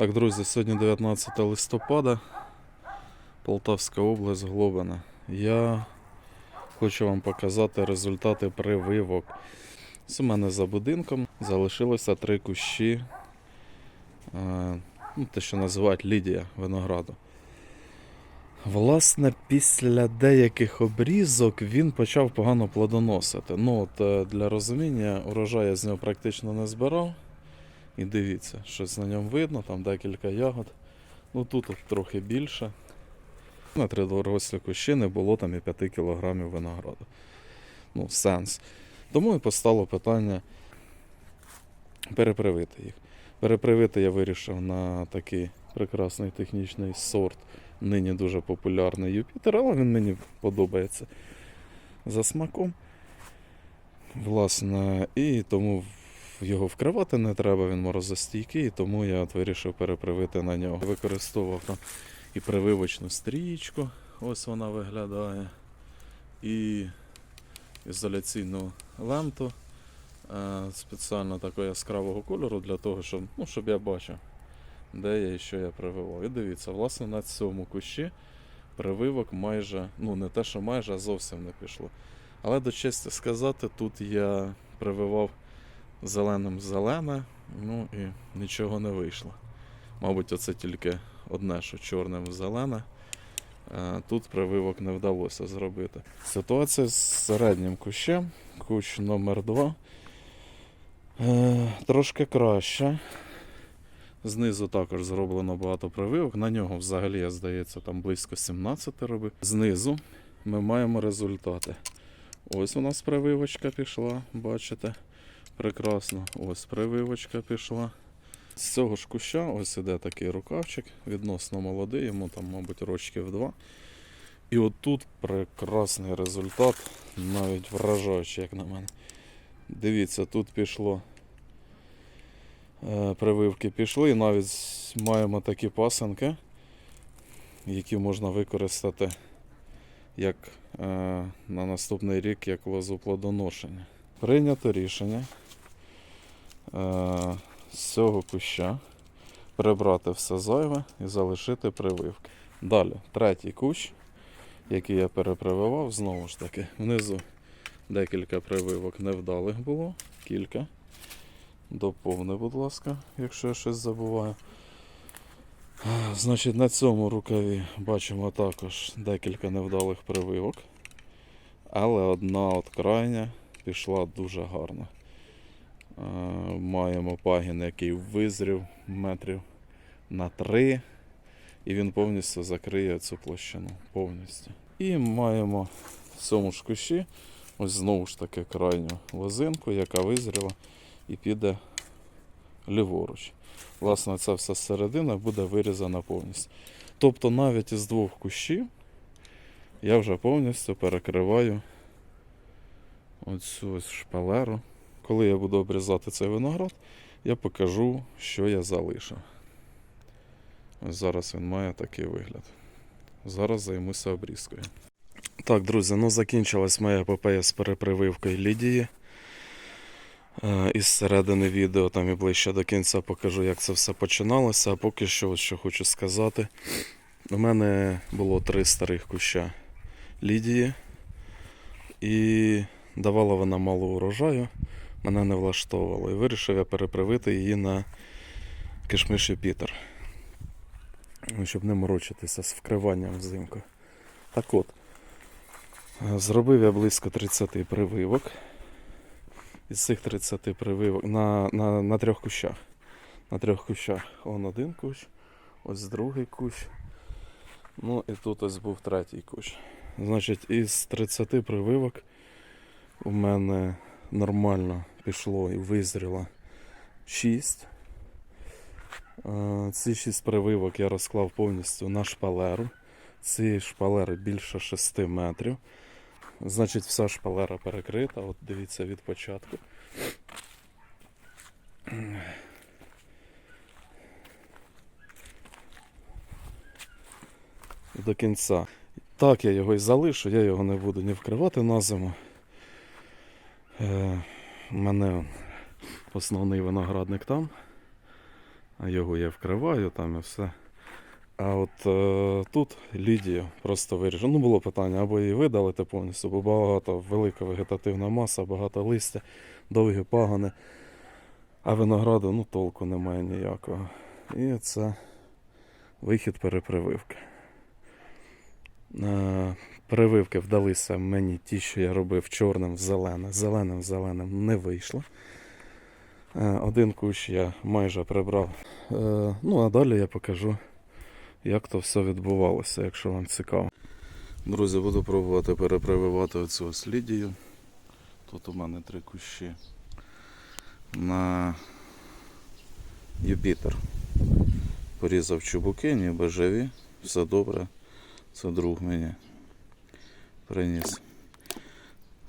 Так, друзі, сьогодні 19 листопада, Полтавська область, Глобина. Я хочу вам показати результати прививок. Це у мене за будинком залишилося три кущі, е, ну, те, що називають Лідія винограду. Власне, після деяких обрізок він почав погано плодоносити. Ну, от, е, для розуміння, урожай я з нього практично не збирав. І дивіться, щось на ньому видно, там декілька ягод. Ну тут от трохи більше. На три дорослі кущі не було там і 5 кілограмів винограду. Ну, сенс. Тому і постало питання перепривити їх. Перепривити я вирішив на такий прекрасний технічний сорт, нині дуже популярний Юпітер, але він мені подобається за смаком. Власне, і тому його вкривати не треба, він морозостійкий, тому я от вирішив перепривити на нього. Використовував там і прививочну стрічку, ось вона виглядає, і ізоляційну ленту е, спеціально такого яскравого кольору для того, щоб, ну, щоб я бачив, де я і що я прививав. І дивіться, власне, на цьому кущі прививок майже, ну не те, що майже, а зовсім не пішло. Але до честі сказати, тут я прививав зеленим зелене, ну і нічого не вийшло. Мабуть, оце тільки одне, що чорним зелене. Е, Тут прививок не вдалося зробити. Ситуація з середнім кущем, кущ номер 2 Трошки краще. Знизу також зроблено багато прививок. На нього взагалі, я здається, там близько 17 робив. Знизу ми маємо результати. Ось у нас прививочка пішла, бачите. Прекрасно. Ось прививочка пішла. З цього ж куща ось іде такий рукавчик, відносно молодий, йому там, мабуть, рочків два. І отут прекрасний результат, навіть вражаючий, як на мене. Дивіться, тут пішло. е, Прививки пішли, і навіть маємо такі пасенки, які можна використати як е, на наступний рік як лозоплодоношення. Прийнято рішення з цього куща прибрати все зайве і залишити прививки. Далі, третій кущ, який я перепрививав, знову ж таки, внизу декілька прививок невдалих було, кілька. Доповни, будь ласка, якщо я щось забуваю. Значить, на цьому рукаві бачимо також декілька невдалих прививок. Але одна от крайня пішла дуже гарно. Е, Маємо пагін, який визрів метрів на 3, і він повністю закриє цю площину. Повністю. І маємо в цьому ж кущі ось знову ж таки крайню лозинку, яка визріла і піде ліворуч. Власне, ця вся середина буде вирізана повністю. Тобто навіть із двох кущів я вже повністю перекриваю оцю ось шпалеру. Коли я буду обрізати цей виноград, я покажу, що я залишив. Ось зараз він має такий вигляд. Зараз займуся обрізкою. Так, друзі, ну закінчилась моя епопея з перепрививкою Лідії. Е, Із середини відео там і ближче до кінця покажу, як це все починалося. А поки що, що хочу сказати. У мене було три старих куща Лідії. І давала вона мало урожаю, мене не влаштовувало. І вирішив я перепривити її на кишмиш Юпітер. Ну, Щоб не морочитися з вкриванням взимку. Так от, зробив я близько 30 прививок. Із цих 30 прививок на, на, на трьох кущах. На трьох кущах. Он один кущ, ось другий кущ. Ну і тут ось був третій кущ. Значить, із 30 прививок у мене нормально пішло і визріло 6. Е, Ці 6 прививок я розклав повністю на шпалеру. Ці шпалери більше 6 метрів. Значить, вся шпалера перекрита. От дивіться від початку. До кінця. Так, я його і залишу, я його не буду ні вкривати на зиму. Е, у мене основний виноградник там. а його я вкриваю там і все. А от е, тут Лідію просто вирішив. Ну, було питання, або її видалити повністю, бо багато велика вегетативна маса, багато листя, довгі пагони. А винограду ну, толку немає ніякого. І це вихід перепрививки. Е, Прививки вдалися мені ті, що я робив чорним в. Зеленим зеленим не вийшло. Е, Один кущ я майже прибрав. Е, Ну, а далі я покажу, як то все відбувалося, якщо вам цікаво. Друзі, буду пробувати перепрививати оцю ось. Тут у мене три кущі на Юпітер. Порізав чубуки, ніби живі, все добре. Це друг мені приніс.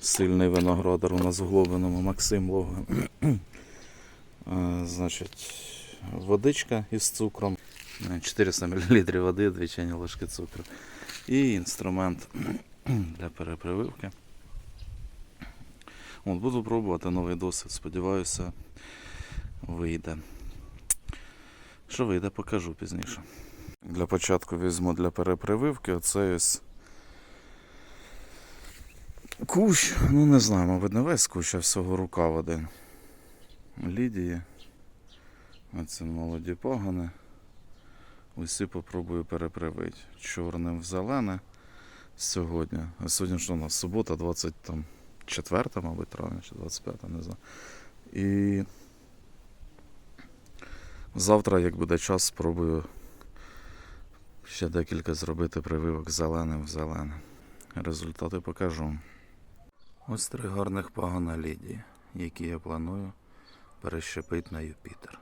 Сильний виноградар у нас в Глобиному, Максим Логвин. Е, Значить, водичка із цукром, е, 400 мл води, 2 чайні ложки цукру. І інструмент для перепрививки. От, буду пробувати новий досвід, сподіваюся, вийде. Що вийде, покажу пізніше. Для початку візьму для перепрививки оцей ось кущ, ну не знаю, мабуть, не весь кущ, а всього рукав один. Лідії. Оце молоді пагони. Усі попробую перепривити. Чорним в зелене сьогодні. А сьогодні що у нас? Субота, 24, мабуть, травня чи 25, не знаю. І завтра, як буде час, спробую ще декілька зробити прививок зеленим в зелене. Результати покажу. Ось три гарних пагона Лідії, які я планую перещепити на Юпітер.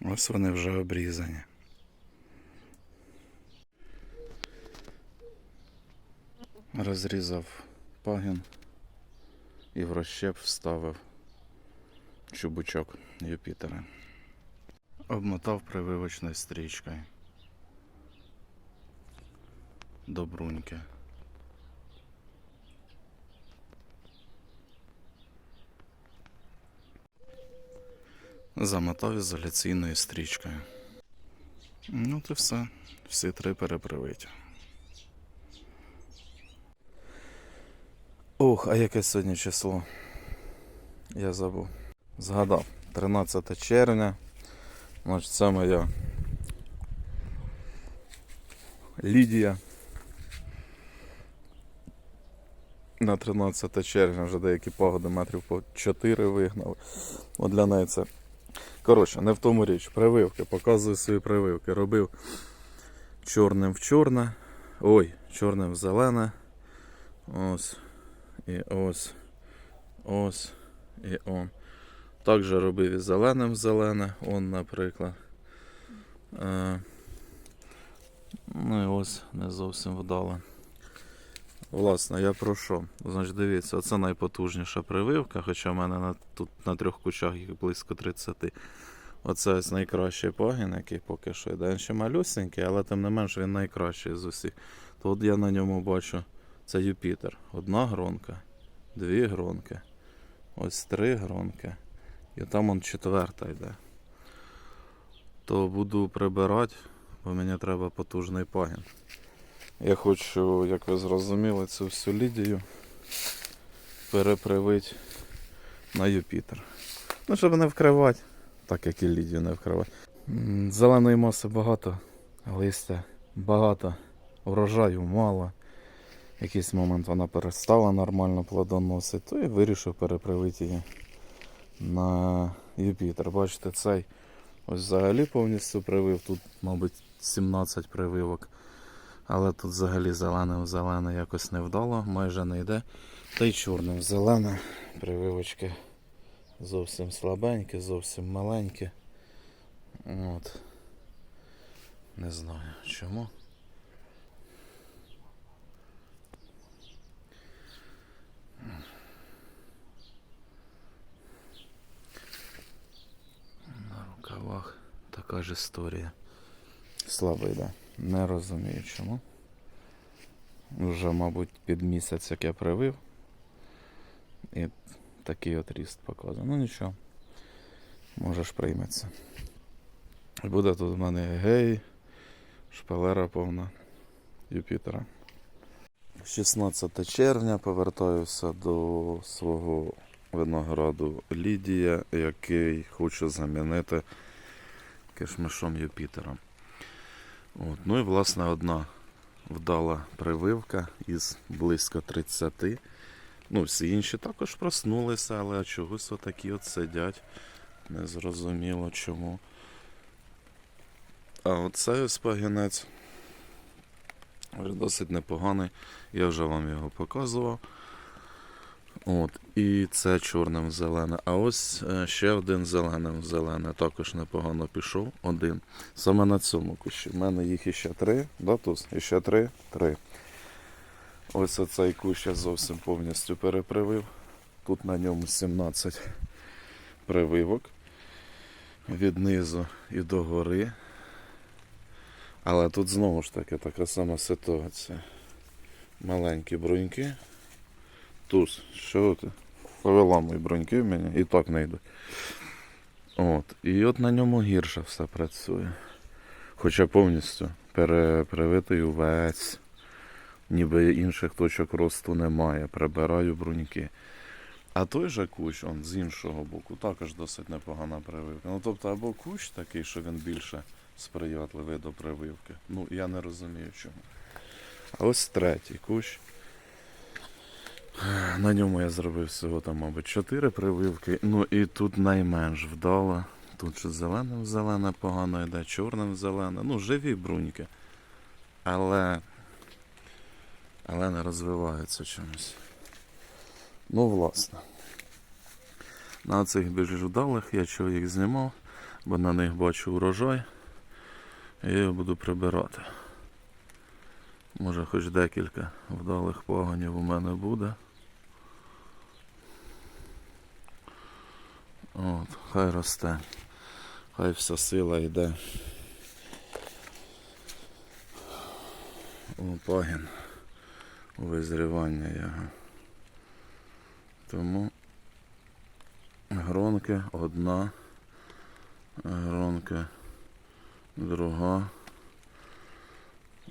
Ось вони вже обрізані. Розрізав пагін і в розщеп вставив чубучок Юпітера. Обмотав прививочною стрічкою. До бруньки. Замотав ізоляційною стрічкою. Ну, то все. Всі три перепривиті. Ох, а яке сьогодні число? Я забув. Згадав. 13 червня. Значить, це моя Лідія. На 13 червня вже деякі погоди метрів по 4 вигнали. От для неї це. Коротше, не в тому річ. Прививки. Показую свої прививки. Робив чорним в чорне. Ой, чорним в зелене. Ось. І ось. Ось. І он. Також робив і зеленим в зелене. Он, наприклад. Е, Ну і ось не зовсім вдало. Власне, я про що? Значить, дивіться, це найпотужніша прививка, хоча в мене на, тут на трьох кучах їх близько 30. Оце ось найкращий пагін, який поки що йде. Він ще малюсенький, але тим не менш він найкращий з усіх. То от я на ньому бачу, це Юпітер. Одна гронка, дві гронки, ось три гронки. І там он четверта йде. То буду прибирати, бо мені треба потужний пагін. Я хочу, як ви зрозуміли, цю всю лідію перепривити на Юпітер. Ну, щоб не вкривати, так як і лідію не вкривати. Зеленої маси багато, листя багато, врожаю мало. Якийсь момент вона перестала нормально плодоносити, то і вирішив перепривити її на Юпітер. Бачите, цей ось взагалі повністю привив. Тут, мабуть, 17 прививок. Але тут взагалі зелене в зелене якось не вдало, майже не йде. Та й чорне в зелене. Прививочки зовсім слабенькі, зовсім маленькі. От. Не знаю чому. На рукавах така ж історія. Слабо йде. Не розумію чому. Вже, мабуть, під місяць, як я привив. І такий от ріст показує. Ну нічого. Може ж прийметься. Буде тут в мене гей, шпалера повна Юпітера. 16 червня повертаюся до свого винограду Лідія, який хочу замінити кишмишом Юпітера. От. Ну і власне одна вдала прививка із близько 30. Ну, всі інші також проснулися, але чогось отакі от сидять. Незрозуміло чому. А оцей ось пагінець досить непоганий. Я вже вам його показував. От, і це чорним зелене. А ось е, ще один зеленим зелене. Також непогано пішов. Один. Саме на цьому кущі. У мене їх іще три, да, Туз? Іще три? Три. Ось оцей кущ я зовсім повністю перепривив. Тут на ньому 17 прививок. Від низу і до гори. Але тут знову ж таки така сама ситуація. Маленькі бруньки. Туз, що ти? Повиламуй бруньки в мене і так не йдуть. От. І от на ньому гірше все працює. Хоча повністю перепривитий увесь. Ніби інших точок росту немає. Прибираю бруньки. А той же кущ, он з іншого боку, також досить непогана прививка. Ну тобто або кущ такий, що він більше сприятливий до прививки. Ну, я не розумію чому. А ось третій кущ. На ньому я зробив всього там, мабуть, 4 прививки. Ну і тут найменш вдало. Тут що зеленим зелене погано йде, чорним зелене. Ну, живі бруньки. Але. Але не розвиваються чомусь. Ну, власне. На цих більш вдалих я їх знімав, бо на них бачу урожай. І я буду прибирати. Може хоч декілька вдалих погонів у мене буде. От, хай росте. Хай вся сила йде. У пагін. У визрівання його. Тому гронки одна, гронки друга.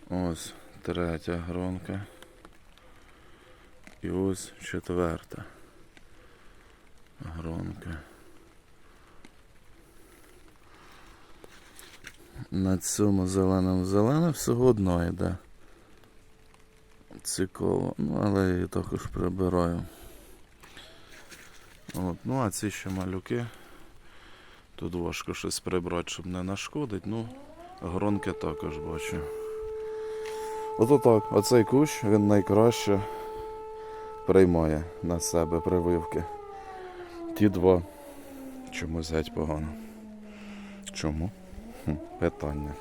Ось третя гронка. І ось четверта гронка. На цьому зеленому зелене всього одна йде. Цікаво. Ну, але я її також прибираю. От. Ну, а ці ще малюки. Тут важко щось прибрати, щоб не нашкодить. Ну, гронки також бачу. Ото так, оцей кущ він найкраще приймає на себе прививки. Ті два чомусь геть погано. Чому? Питання.